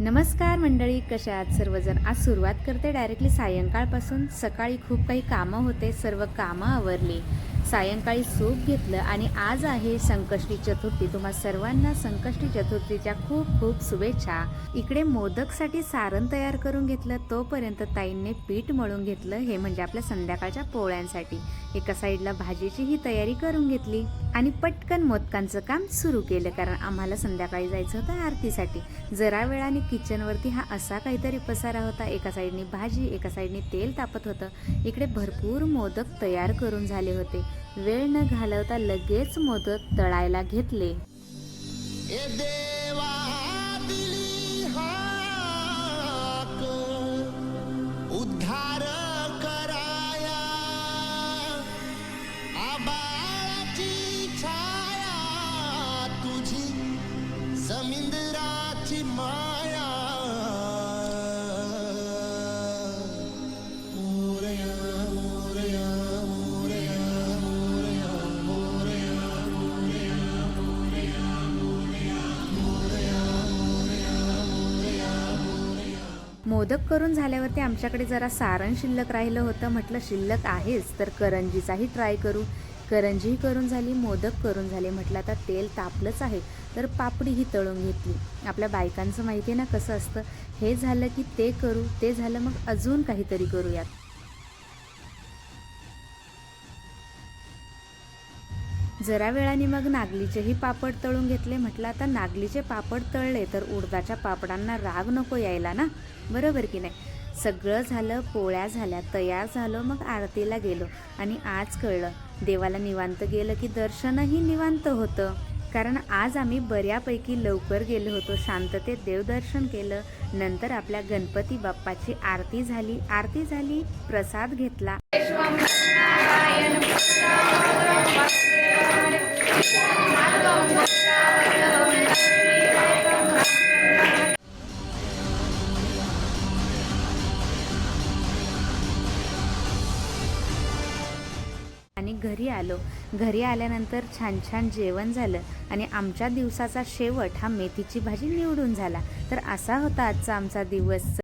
नमस्कार मंडळी कशा आहात सर्वजण? आज सुरुवात करते डायरेक्टली सायंकाळपासून. सकाळी खूप काही कामं होते सर्व कामं आवरली. सायंकाळी सूप घेतलं आणि आज आहे संकष्टी चतुर्थी. तुम्हा सर्वांना संकष्टी चतुर्थीच्या खूप खूप शुभेच्छा. इकडे मोदकसाठी सारण तयार करून घेतलं तोपर्यंत ताईंनी पीठ मळून घेतलं हे म्हणजे आपल्या संध्याकाळच्या पोळ्यांसाठी. एका साईडला भाजीची ही तयारी करून घेतली आणि पटकन मोदकांचं काम सुरू केलं कारण आम्हाला संध्याकाळी जायचं होतं आरतीसाठी. जरा वेळाने किचनवरती हा असा काहीतरी पसारा होता. एका साईडने भाजी एका साईडने तेल तापत होतं. इकडे भरपूर मोदक तयार करून झाले होते. वेळ न घालवता लगेच मोदक तळायला घेतले. ए उद्धार कराया. आबाळाची छाया तुझी समिंदराची मा मोदक करून झाल्यावरती आमच्याकडे जरा सारण शिल्लक राहिलं होतं. म्हटलं शिल्लक आहेच तर करंजीचाही ट्राय करू. करंजीही करून झाली मोदक करून झाले. म्हटलं आता तेल तापलंच आहे. तर पापडीही तळून घेतली. आपल्या बायकांचं माहिती आहे ना कसं असतं? हे झालं की ते करू ते झालं मग अजून काहीतरी करूयात. जरा वेळाने मग नागलीचेही पापड तळून घेतले. म्हटलं आता नागलीचे पापड तळले तर उडदाच्या पापडांना राग नको यायला ना. बरोबर की नाही? सगळं झालं पोळ्या झाल्या तयार झालो मग आरतीला गेलो. आणि आज कळलं देवाला निवांत गेलं की दर्शनही निवांत होतं. कारण आज आम्ही बऱ्यापैकी लवकर गेलो होतो शांततेत देवदर्शन केलं. नंतर आपल्या गणपती बाप्पाची आरती झाली. आरती झाली प्रसाद घेतला. घरी आलो. घरी आल्यानंतर छान छान जेवण झालं आणि आमच्या दिवसाचा शेवट हा मेथीची भाजी निवडून झाला. तर असा होता आजचा आमचा दिवस.